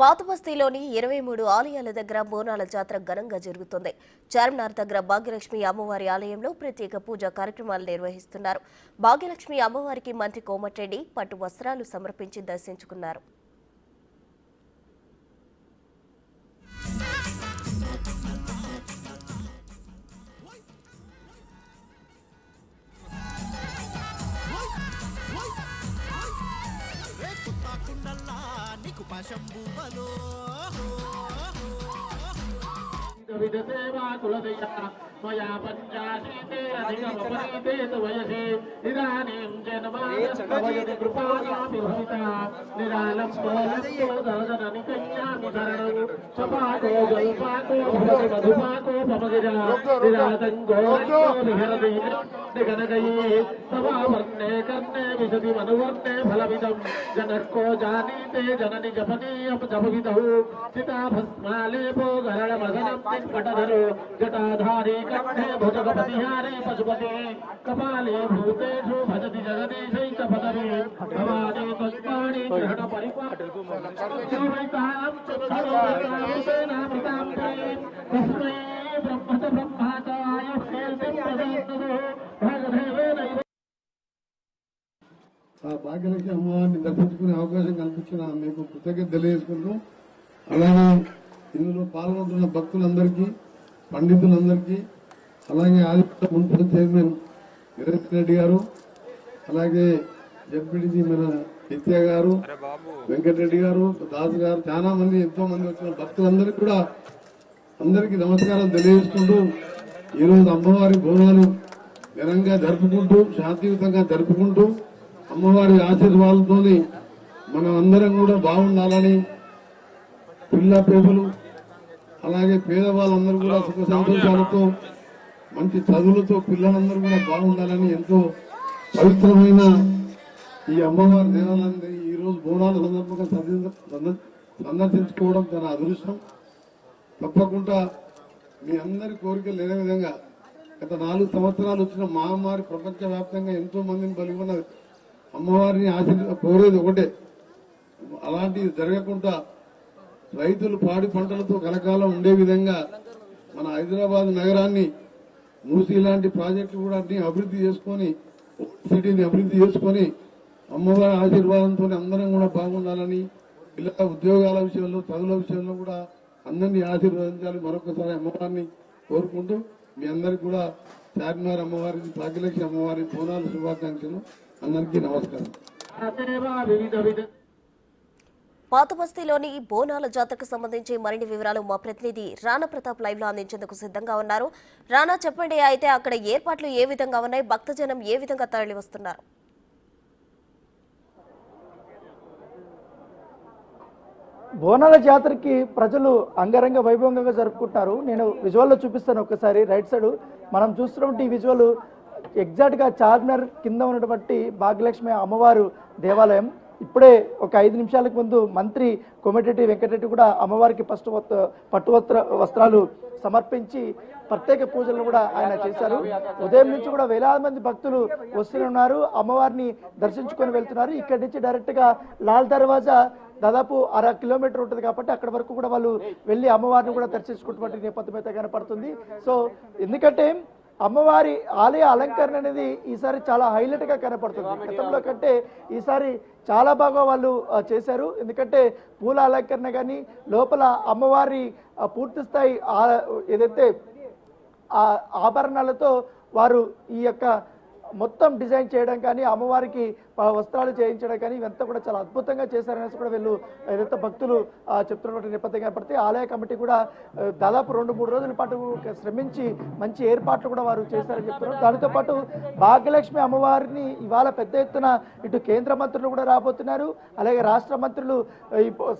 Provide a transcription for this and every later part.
పాతబస్తీలోని ఇరవై మూడు ఆలయాల దగ్గర బోనాల జాతర ఘనంగా జరుగుతుంది. చార్మినార్ దగ్గర భాగ్యలక్ష్మి అమ్మవారి ఆలయంలో ప్రత్యేక పూజా కార్యక్రమాలు నిర్వహిస్తున్నారు. భాగ్యలక్ష్మి అమ్మవారికి మంత్రి కోమటిరెడ్డి పట్టు వస్త్రాలు సమర్పించి దర్శించుకున్నారు. నీకు మయా పంచాశీతే ఇదానీం జన్మాయతి భవతి మధుపాకో నిరాతంగో విహరతి निगनगये समावर्णे कर्णे विशति मनुवर्णे फलविदं जनको जानीते जननि जपनीयं जपविदौ सिताभस्मालेपो गरणमदनं तिङ्कटधरो जटाधारी कण्ठे कपाले भूतेषु भजति जगदीशैक पदवे भवानी ఆ భాగ్యలక్ష్మి అమ్మవారిని దర్శించుకునే అవకాశం కల్పించిన మీకు కృతజ్ఞత తెలియజేసుకుంటూ అలాగే ఇందులో పాల్గొంటున్న భక్తులందరికీ పండితులందరికీ అలాగే ఆదిత్య మున్సిపల్ చైర్మన్ నిరంజన్ రెడ్డి గారు అలాగే జడ్పీటీసీ మన నిత్య గారు వెంకటరెడ్డి గారు దాస్ గారు చాలా మంది ఎంతో మంది వచ్చిన భక్తులందరికీ కూడా అందరికీ నమస్కారం తెలియజేసుకుంటూ ఈరోజు అమ్మవారి బోనాలు ఘనంగా జరుపుకుంటూ శాంతియుతంగా జరుపుకుంటూ అమ్మవారి ఆశీర్వాదాలతోని మనం అందరం కూడా బాగుండాలని పిల్ల పేదలు అలాగే పేదవాళ్ళందరూ కూడా సుఖ సంతోషాలతో మంచి చదువులతో పిల్లలందరూ కూడా బాగుండాలని ఎంతో పవిత్రమైన ఈ అమ్మవారి దేవాలయాన్ని ఈ రోజు బోనాల సందర్భంగా సందర్శించుకోవడం తన అదృష్టం. తప్పకుండా మీ అందరి కోరికలు లేని విధంగా గత నాలుగు సంవత్సరాలు వచ్చిన మహమ్మారి ప్రపంచవ్యాప్తంగా ఎంతో మందిని బలిగొన్నది. అమ్మవారిని ఆశీర్వ కోరేది ఒకటే. అలాంటివి జరగకుండా రైతులు పాడి పంటలతో కలకాలం ఉండే విధంగా మన హైదరాబాద్ నగరాన్ని మూసీ లాంటి ప్రాజెక్టులు కూడా అన్ని అభివృద్ధి చేసుకొని సిటీని అభివృద్ధి చేసుకొని అమ్మవారి ఆశీర్వాదంతో అందరం కూడా బాగుండాలని పిల్లల ఉద్యోగాల విషయంలో చదువుల విషయంలో కూడా అందరినీ ఆశీర్వదించాలి. మరొకసారి అమ్మవారిని కోరుకుంటూ మీ అందరికి కూడా చార్మినార్ అమ్మవారి భాగ్యలక్ష్మి అమ్మవారి బోనాలు శుభాకాంక్షలు. అందరికీ నమస్కారం. పాతబస్తీలోని బోనాల జాతరకు సంబంధించి మరిన్ని వివరాలు మా ప్రతినిధి రాణా ప్రతాప్ లైవ్లో అందించేందుకు సిద్ధంగా ఉన్నారు. రాణా చెప్పండి అయితే అక్కడ ఏర్పాట్లు ఏ విధంగా ఉన్నాయి? భక్తజనం ఏ విధంగా తరలి వస్తున్నారు బోనాల జాతరకి ప్రజలు అంగరంగ వైభవంగా జరుపుకుంటున్నారు. నేను విజువల్లో చూపిస్తాను ఒకసారి రైట్ సైడ్. మనం చూస్తున్నటువంటి ఈ విజువల్ ఎగ్జాక్ట్గా చార్మినార్ కింద ఉన్నటువంటి భాగ్యలక్ష్మి అమ్మవారు దేవాలయం. ఇప్పుడే ఒక ఐదు నిమిషాలకు ముందు మంత్రి కోమటిరెడ్డి వెంకటరెడ్డి కూడా అమ్మవారికి ఫస్ట్ పట్టు వస్త్రాలు సమర్పించి ప్రత్యేక పూజలు కూడా ఆయన చేశారు. ఉదయం నుంచి కూడా వేలాది మంది భక్తులు వస్తున్నారు అమ్మవారిని దర్శించుకొని వెళ్తున్నారు. ఇక్కడి నుంచి డైరెక్ట్గా లాల్ దర్వాజా దాదాపు అర కిలోమీటర్ ఉంటుంది కాబట్టి అక్కడ వరకు కూడా వాళ్ళు వెళ్ళి అమ్మవారిని కూడా దర్శించుకున్నటువంటి నేపథ్యం అయితే కనపడుతుంది. సో ఎందుకంటే అమ్మవారి ఆలయ అలంకరణ అనేది ఈసారి చాలా హైలైట్గా కనపడుతుంది. గతంలో కంటే ఈసారి చాలా బాగా వాళ్ళు చేశారు. ఎందుకంటే పూల అలంకరణ కానీ లోపల అమ్మవారి పూర్తి స్థాయి ఏదైతే ఆ ఆభరణాలతో వారు ఈ యొక్క మొత్తం డిజైన్ చేయడం కానీ అమ్మవారికి వస్త్రాలు చేయించడం కానీ ఇవంతా కూడా చాలా అద్భుతంగా చేశారనేసి కూడా వీళ్ళు ఏదైతే భక్తులు చెప్తున్నటువంటి నేపథ్యం కనపడితే ఆలయ కమిటీ కూడా దాదాపు రెండు మూడు రోజుల పాటు శ్రమించి మంచి ఏర్పాట్లు కూడా వారు చేశారని చెప్తున్నారు. దానితో పాటు భాగ్యలక్ష్మి అమ్మవారిని ఇవాళ పెద్ద ఎత్తున ఇటు కేంద్ర మంత్రులు కూడా రాబోతున్నారు. అలాగే రాష్ట్ర మంత్రులు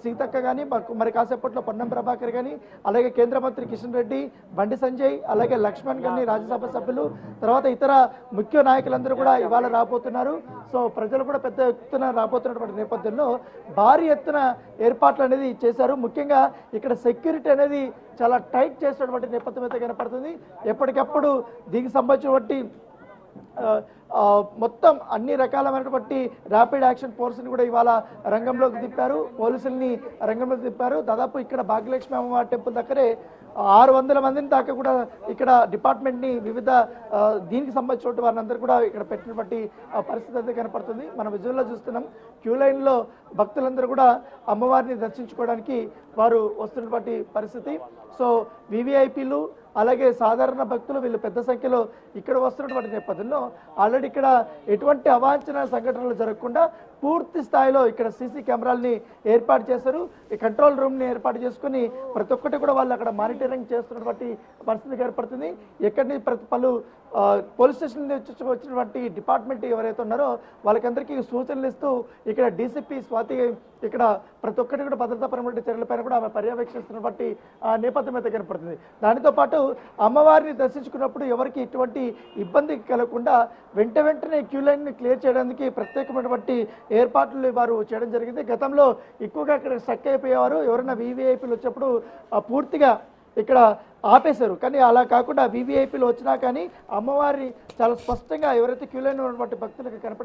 సీతక్క కానీ మరి కాసేపట్లో పొన్నం ప్రభాకర్ కానీ అలాగే కేంద్ర మంత్రి కిషన్ రెడ్డి బండి సంజయ్ అలాగే లక్ష్మణ్ కానీ రాజ్యసభ సభ్యులు తర్వాత ఇతర ముఖ్య నాయకులందరూ కూడా ఇవాళ రాబోతున్నారు. సో ప్రజలు కూడా పెద్ద ఎత్తున రాబోతున్నటువంటి నేపథ్యంలో భారీ ఎత్తున ఏర్పాట్లు అనేది చేశారు. ముఖ్యంగా ఇక్కడ సెక్యూరిటీ అనేది చాలా టైట్ చేసినటువంటి నేపథ్యం అయితే కనపడుతుంది. ఎప్పటికప్పుడు దీనికి సంబంధించినటువంటి మొత్తం అన్ని రకాలమైనటువంటి ర్యాపిడ్ యాక్షన్ ఫోర్స్ని కూడా ఇవాళ రంగంలోకి తిప్పారు. పోలీసుల్ని రంగంలోకి తిప్పారు. దాదాపు ఇక్కడ భాగ్యలక్ష్మి అమ్మవారి టెంపుల్ దగ్గరే ఆరు వందల మందిని దాకా కూడా ఇక్కడ డిపార్ట్మెంట్ని వివిధ దీనికి సంబంధించిన వారిని అందరూ కూడా ఇక్కడ పెట్టినటువంటి ఆ, పరిస్థితి అయితే కనపడుతుంది. మనం విజువల్లో చూస్తున్నాం. క్యూ లైన్లో భక్తులందరూ కూడా అమ్మవారిని దర్శించుకోవడానికి వారు వస్తున్నటువంటి పరిస్థితి. సో వివిఐపీలు అలాగే సాధారణ భక్తులు వీళ్ళు పెద్ద సంఖ్యలో ఇక్కడ వస్తున్నటువంటి నేపథ్యంలో ఆల్రెడీ ఇక్కడ ఎటువంటి అవాంఛన సంఘటనలు జరగకుండా పూర్తి స్థాయిలో ఇక్కడ సీసీ కెమెరాల్ని ఏర్పాటు చేశారు. ఈ కంట్రోల్ రూమ్ని ఏర్పాటు చేసుకుని ప్రతి ఒక్కటి కూడా వాళ్ళు అక్కడ మానిటరింగ్ చేస్తున్నటువంటి పరిస్థితి ఏర్పడుతుంది. ఎక్కడి నుంచి ప్రతి పలు పోలీస్ స్టేషన్ నుంచి వచ్చినటువంటి డిపార్ట్మెంట్ ఎవరైతే ఉన్నారో వాళ్ళకందరికీ సూచనలు ఇస్తూ ఇక్కడ డీసీపీ స్వాతి ఇక్కడ ప్రతి ఒక్కటి కూడా భద్రతాపరమైన చర్యలపైన కూడా ఆమె పర్యవేక్షిస్తున్నటువంటి ఆ, నేపథ్యం అయితే కనపడుతుంది. దానితో పాటు అమ్మవారిని దర్శించుకున్నప్పుడు ఎవరికి ఎటువంటి ఇబ్బంది కలగకుండా వెంట వెంటనే క్యూ లైన్ని క్లియర్ చేయడానికి ప్రత్యేకమైనటువంటి ఏర్పాట్లు వారు చేయడం జరిగింది. గతంలో ఎక్కువగా ఇక్కడ స్టక్ అయిపోయేవారు. ఎవరైనా వీవీఐపీలు వచ్చినప్పుడు పూర్తిగా ఇక్కడ ఆపేశారు. కానీ అలా కాకుండా వీవీఐపీలు వచ్చినా కానీ అమ్మవారి చాలా స్పష్టంగా ఎవరైతే క్యూ లైన్ ఉన్నటువంటి భక్తులకు కనపడి